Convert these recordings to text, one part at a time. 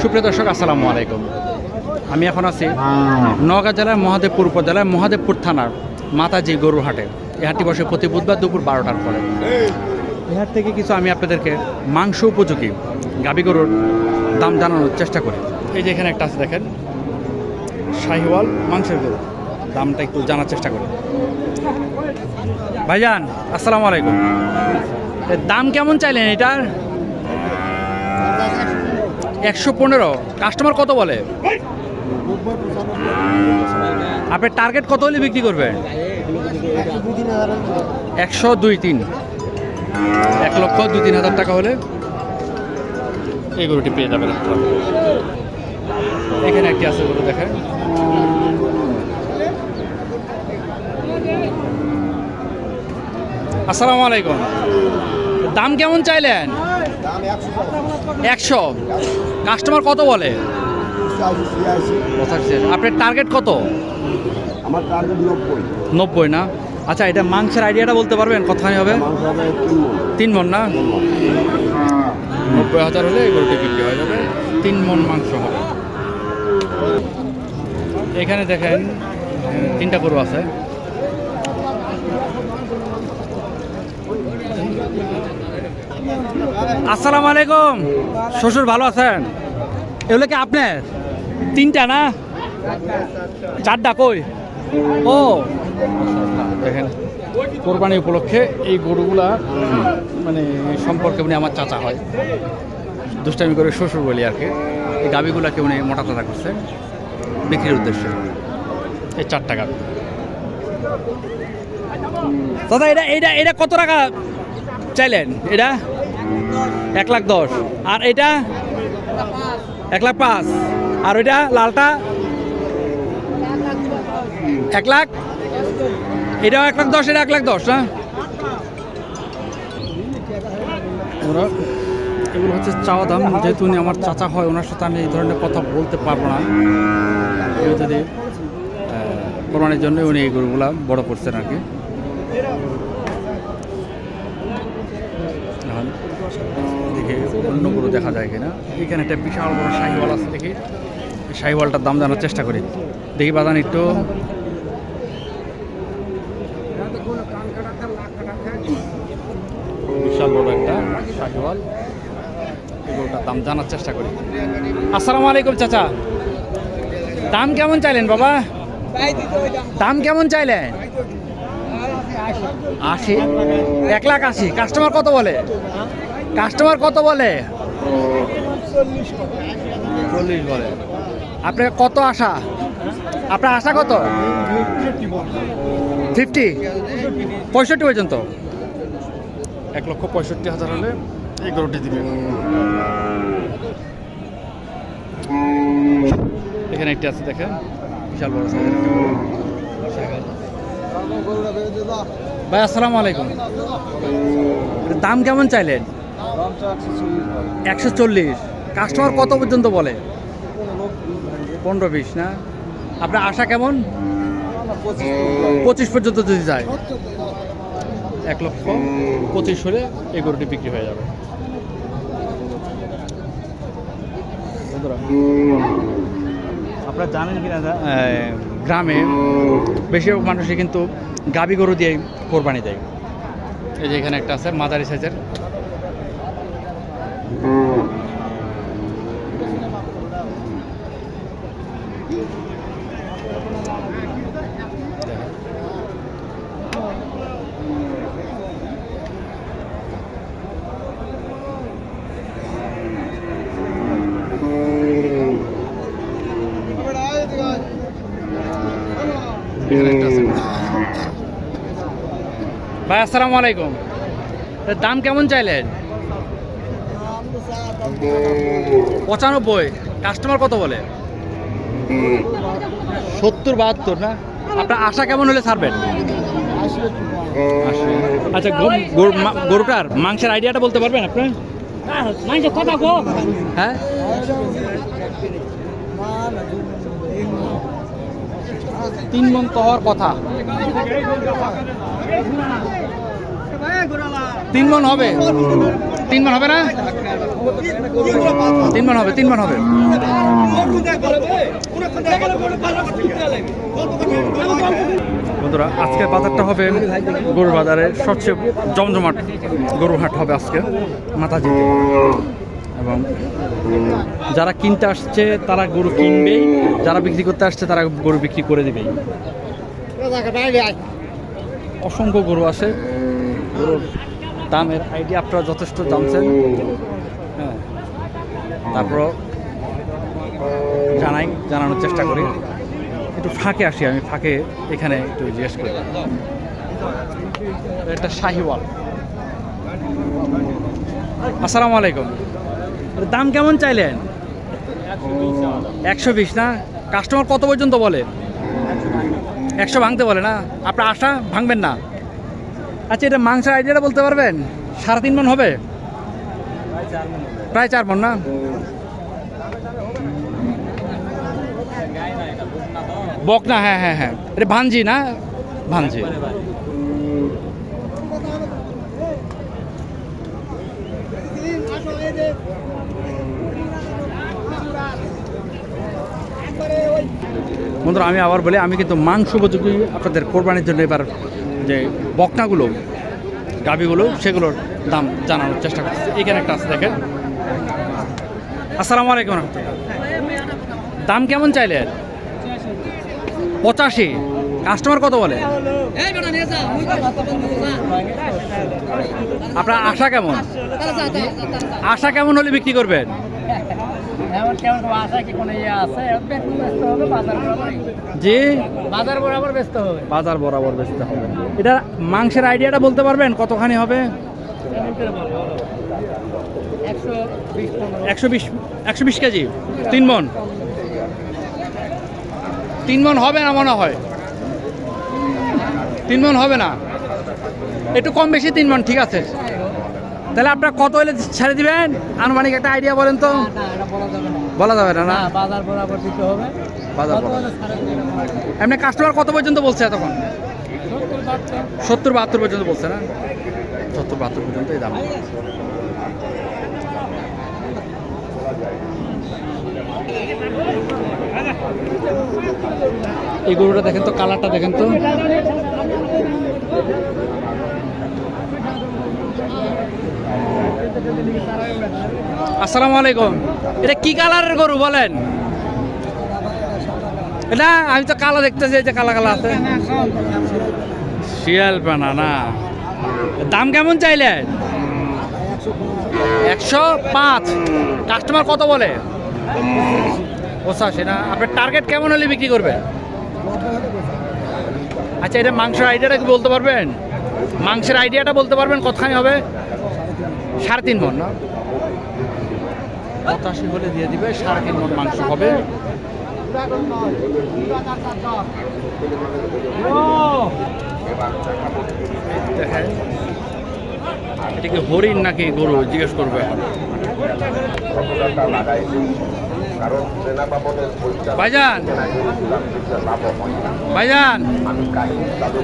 সুপ্রিয় দর্শক আসসালামু আলাইকুম। আমি এখন আছি নওগাঁ জেলার মহাদেবপুর উপজেলার মহাদেবপুর থানার মাতাজি গরুর হাটে। এই হাটটি বসে প্রতি বুধবার দুপুর বারোটার পরে। এই হাট থেকে কিছু আমি আপনাদেরকে মাংস উপযোগী গাবি গরুর দাম জানানোর চেষ্টা করি। এই যে এখানে একটা আছে দেখেন শাহিওয়াল মাংসের গরু। দামটা একটু জানার চেষ্টা করি। ভাইজান আসসালামু আলাইকুম। এর দাম কেমন চাইলেন এটার? একশো পনেরো। কাস্টমার কত বলে? আপনার টার্গেট কত হলে বিক্রি করবেন? একশো দুই তিন। এক লক্ষ দুই তিন হাজার টাকা হলে। এই গরুটি পেয়ে যাবেন এখানে একটি আছে গরু দেখেন। আসসালামু আলাইকুম। দাম কেমন চাইলেন? একশো। কাস্টমার কত বলে? আপনার টার্গেট কত? আমার টার্গেট নব্বই। নব্বই না? আচ্ছা এটা মাংসের আইডিয়াটা বলতে পারবেন? কতখানি হবে? তিন। মন। না? নব্বই হাজার হলে গরুটি বিক্রি হয়ে যাবে। তিন মন মাংস হবে। এখানে দেখেন তিনটা গরু আছে। আসসালামু আলাইকুম। শ্বশুর ভালো আছেন? এগুলো কি আপনার? তিনটা না? চারটা কই? ও। দেখেন কোরবানি উপলক্ষে এই গরুগুলা মানে সম্পর্কে উনি আমার চাচা হয়। দুষ্টামি করে শ্বশুর বলি আর কি। এই গাবিগুলাকে উনি মোটা তাজা করছে বিক্রির উদ্দেশ্যে। এই চারটা গাবি দাদা এটা এটা এটা কত টাকা চাইলেন? এটা? এক লাখ দশ। আর এটা? এক লাখ পাঁচ। আর ওইটা লালটা? এক লাখ? এটাও এক লাখ দশ, এটা এক লাখ দশ ওরা, এগুলো হচ্ছে চাওয়া দাম। যেহেতু উনি আমার চাচা হয়, ওনার সাথে আমি এই ধরনের কথা বলতে পারব না। যদি কোরবানির জন্য উনি এই গরুগুলা বড় করছেন আর কি। অন্য গরু দেখা যায় কিনা। এখানে একটা বিশাল বড় শাহিওয়াল আছে দেখি। শাহিওয়ালটার দাম জানার চেষ্টা করি। দেখি বাদান একটু। বিশাল বড় একটা শাহিওয়াল। এই গরুটার দাম জানার চেষ্টা করি। আসসালামু আলাইকুম চাচা। দাম কেমন চাইলেন বাবা? দাম কেমন চাইলেন? আশি। এক লাখ আশি। কাস্টমার কত বলে? কাস্টমার কত বলে? চল্লিশ বলে। আপনার কত আশা? আপনার আশা কত? ফিফটি। পঁয়ষট্টি পর্যন্ত? এক লক্ষ পঁয়ষট্টি হাজার হলে এই গরুটি দিবে এখানে একটি আছে দেখেন। বিশাল বড় সাইজের একটা ভাই আসসালামু আলাইকুম। দাম কেমন চাইলেন? একশো চল্লিশ। কাস্টমার কত পর্যন্ত বলে? পনেরো বিশ, না? আপনার আশা কেমন? পঁচিশ পর্যন্ত যদি যায়। এক লক্ষ পঁচিশ হলে এই গরুটি বিক্রি হয়ে যাবে। আপনারা জানেন কিনা গ্রামে বেশিরভাগ মানুষই কিন্তু গাবি গরু দিয়ে কোরবানি দেয়। এই যে এখানে একটা আছে, মাদারি সাইজের। ভাই আসসালামু আলাইকুম। দাম কেমন চাইলেন? পঁচানব্বই। কাস্টমার কত বলে? সত্তর বাহাত্তর না? আপনার আশা কেমন হলে ছাড়বেন? আচ্ছা গরুটার মাংসের আইডিয়াটা বলতে পারবেন আপনার হ্যাঁ? তিন কথা। তিন মন হবে? তিন মন হবে না? তিন মন হবে তিন মন হবে। বন্ধুরা আজকের বাজারটা হবে গরুর বাজারে সবচেয়ে জমজমাট গরুর হাট হবে আজকে মাতাজিতে এবং যারা কিনতে আসছে, তারা গরু কিনবেই, যারা বিক্রি করতে আসছে, তারা গরু বিক্রি করে দিবেই। অসংখ্য গরু আছে। গরুর দামের আইডিয়া আপনারা যথেষ্ট জানছেন। তারপরও জানাই জানানোর চেষ্টা করি। একটু ফাঁকে আসি আমি ফাঁকে এখানে একটু জিজ্ঞেস করি। এটা শাহিওয়াল। আসসালামু আলাইকুম। দাম কেমন চাইলেন? একশো বিশ না? কাস্টমার কত পর্যন্ত বলে? একশো ভাঙতে বলে না? আপনার আশা ভাঙবেন না? আচ্ছা এটা মাংসের আইডিয়াটা বলতে পারবেন? সাড়ে তিন মন হবে? প্রায় চার মন না? বকনা হ্যাঁ হ্যাঁ হ্যাঁ। এটা ভাঞ্জি না? ভাঞ্জি বন্ধুরা, আমি আবার বলি, আমি কিন্তু মাংস উপযোগী। আপনাদের কোরবানির জন্য এবার যে বকনাগুলো গাবিগুলো সেগুলোর দাম জানানোর চেষ্টা করতেছি। এখানে একটা আছে দেখেন। আসসালামু আলাইকুম রহমতুল্লাহ। দাম কেমন চাইলেন? পঁচাশি। কাস্টমার কত বলে? আপনার আশা কেমন? আশা কেমন হলে বিক্রি করবেন? ইয়ে ব্যস্ত জি? বাজার বরাবর ব্যস্ত হবে। বাজার বরাবর বেচতে হবে। এটা মাংসের আইডিয়াটা বলতে পারবেন? কতখানি হবে? একশো বিশ একশো বিশ কেজি তিন মন। তিন মন হবে না মনে হয়? তিন মন হবে না? একটু কম বেশি তিন মন ঠিক আছে। তাহলে আপনার কত হলে ছেড়ে দিবেন? আনুমানিক একটা আইডিয়া বলেন তো। বলা যাবে না। বাজার বরাবর দিতে হবে। বাজার না? এমনি কাস্টমার কত পর্যন্ত বলছে তখন সত্তর বাহাত্তর পর্যন্ত বলছে না? সত্তর বাহাত্তর পর্যন্ত এই দাম। এই গরুটা দেখেন তো, কালারটা দেখেন তো। আসসালামু আলাইকুম। এটা কি কালারের গরু বলেন? এটা, আমি তো কালো দেখতেছি, এই যে কালা কালা আছে। শিয়াল পানা না। দাম কেমন চাইলেন একশো পাঁচ। কাস্টমার কত বলে? পঁচাশি না আপনার টার্গেট কেমন হলে বিক্রি করবে? আচ্ছা এটা মাংসের আইডিয়াটা কি বলতে পারবেন? মাংসের আইডিয়াটা বলতে পারবেন, কতখানি হবে? সাড়ে তিন মন না? পঁচাশি হলে দিয়ে দিবে, সাড়ে তিন মন মাংস হবে। দেখেন কি হরিণ নাকি গরু, জিজ্ঞেস করবে। ভাইজান। ভাইজান।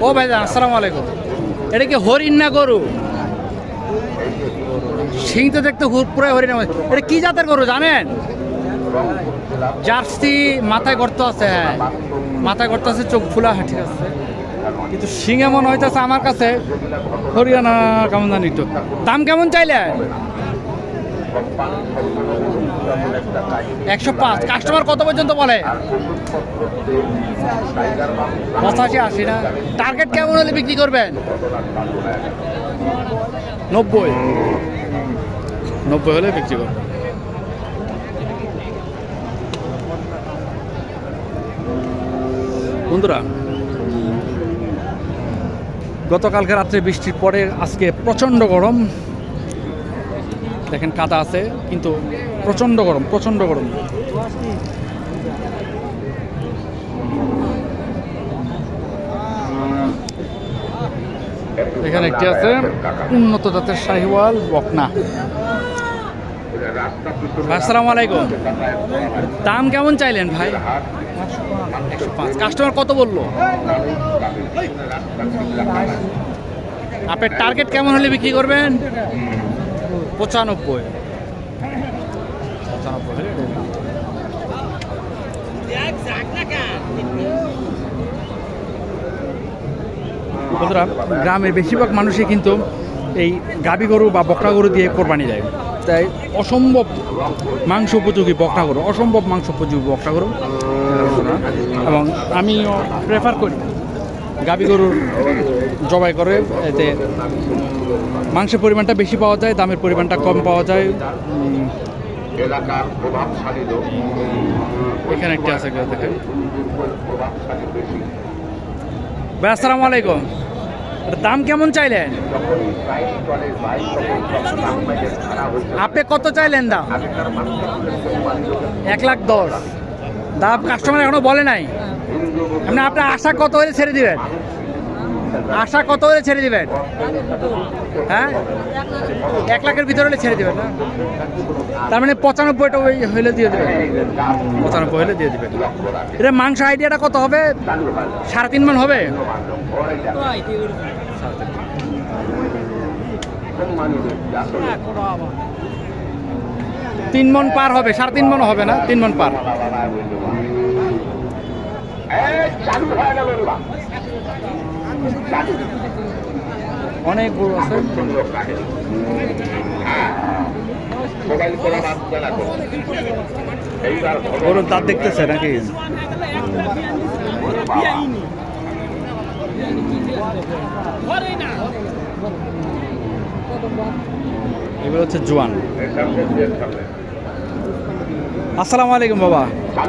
ও ভাইজান, আসসালামু আলাইকুম। এটা কি হরিণ না গরু? সিং তো দেখতে হুর- পুরো হরিণের মতো। এটা কি জাতের গরু জানেন? জার্সি, মাথায় গর্ত আছে হ্যাঁ। মাথায় গর্ত আছে, চোখ ফুলা, ঠিক আছে। কিন্তু সিং এমন হইতেছে আমার কাছে। হরিয়ানা কেমন জানি একটু। দাম কেমন চাইলে? একশো পাঁচ। কাস্টমার কত পর্যন্ত বলে? পঁচাশি, আশি না? টার্গেট কেমন হলে বিক্রি করবেন? নব্বই। নব্বই হলে বিক্রি করবেন। বন্ধুরা গতকালকে রাত্রে বৃষ্টির পরে আজকে প্রচণ্ড গরম। দেখেন কাদা আছে, কিন্তু প্রচণ্ড গরম প্রচণ্ড গরম। এখানে একটি আছে, উন্নত জাতের শাহিওয়াল বকনা। আসসালামু আলাইকুম। দাম কেমন চাইলেন ভাই? কাস্টমার কত বলল? আপনার টার্গেট কেমন হলে বিক্রি করবেন? পঁচানব্বই। গ্রামের বেশিরভাগ মানুষই কিন্তু এই গাবি গরু বা বকরা গরু দিয়ে কোরবানি দেয়। তাই অসম্ভব মাংস উপযোগী বকরা করো অসম্ভব মাংস উপযোগী বকরা করো এবং আমিও প্রেফার করি। গাবি গরুর জবাই করে, এতে মাংসের পরিমাণটা বেশি পাওয়া যায়, দামের পরিমাণটা কম পাওয়া যায়। এখানে একটি আছে ভাই, আসসালামু আলাইকুম। দাম কেমন চাইলেন? আপনি কত চাইলেন দাম? এক লাখ দশ। দাম কাস্টমার এখনও বলে নাই। আপনি আপনার আশা কত হলে ছেড়ে দিবেন? আশা কত হলে ছেড়ে দেবেন? হ্যাঁ? এক লাখের ভিতরে হলে ছেড়ে দেবেন তার মানে পঁচানব্বইটা ওই হলে দিয়ে দেবেন। পঁচানব্বই হলে দিয়ে দিবেন। এটা মাংস আইডিয়াটা কত হবে? সাড়ে তিন মান হবে? তিন মন পার হবে সাড়ে তিন মন হবে না? তিন মন পার চালু হয়ে গেল এবার। চালু। অনেক গরু আছে। গরুর দাঁত দেখতেছে নাকি? এগুলো হচ্ছে জোয়ান। আসসালামু আলাইকুম বাবা।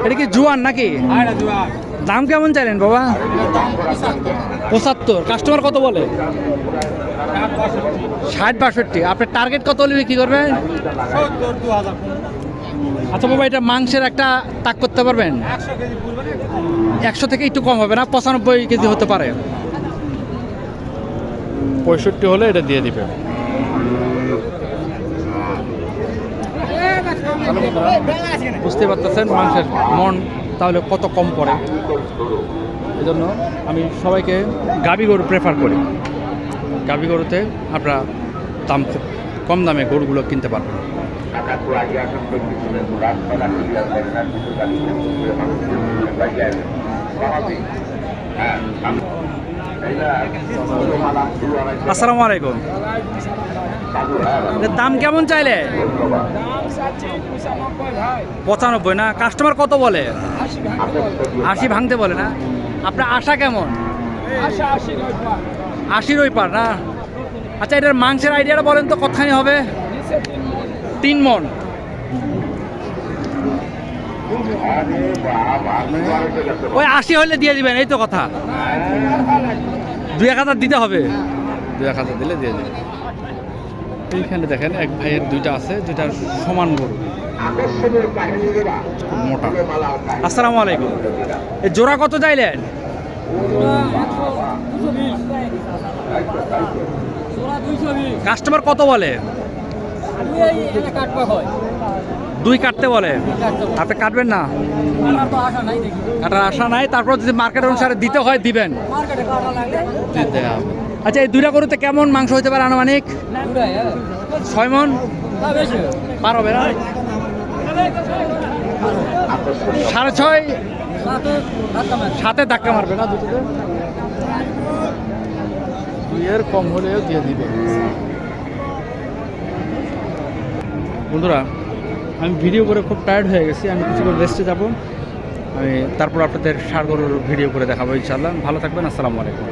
এটা কি জুয়ান নাকি? দাম কেমন চাইলেন বাবা পঁচাত্তর কাস্টমার কত বলে ষাট বাষট্টি আপনার টার্গেট কত হলে বিক্রি করবেন আচ্ছা বাবা এটা মাংসের একটা তাক করতে পারবেন একশো থেকে একটু কম হবে না পঁচানব্বই কেজি হতে পারে পঁয়ষট্টি হলে এটা দিয়ে দিবে বুঝতে পারতেছেন মাংসের মন তাহলে কত কম পড়ে? এজন্য আমি সবাইকে গাবি গরু প্রেফার করি। গাবি গরুতে আপনারা দাম খুব কম দামে গরুগুলো কিনতে আড়াইশো আসসালামু আলাইকুম। দাম কেমন চাইলে? পঁচানব্বই না? কাস্টমার কত বলে? আশি ভাঙতে বলে না? আপনার আশা কেমন? আশির ওই পার না? আচ্ছা এটার মাংসের আইডিয়াটা বলেন তো, কতখানি হবে? তিন মন। ওই আশি হলে দিয়ে দিবেন, এই তো কথা। দুই এক হাজার দিতে হবে। দুই এক হাজার দিলে দিয়ে দেবেন। এইখানে দেখেন এক ভাইয়ের দুইটা আছে দুইটার সমান গরু। মোটা। আসসালামু আলাইকুম। এই জোড়া কত চাইলেন? কাস্টমার কত বলে? দুই কাটতে বলে। আপনি কাটবেন না? কাটার আশা নাই তারপর যদি মার্কেট অনুসারে দিতে হয় দিবেন। আচ্ছা এই দুইটা গরুতে কেমন মাংস হতে পারে আনুমানিক? ছয় মন? পার হবে না সাড়ে ছয়? সাথে ধাক্কা মারবে না দুটোতে? দুইয়ের কম হলেও দিয়ে দিবে। বন্ধুরা, আমি ভিডিও করে খুব টায়ার্ড হয়ে গেছি। আমি কিছু করে রেস্টে যাব। আমি তারপর আপনাদের সার গরুর ভিডিও করে দেখাবো ইনশাল্লাহ ভালো থাকবেন, আসসালামু আলাইকুম।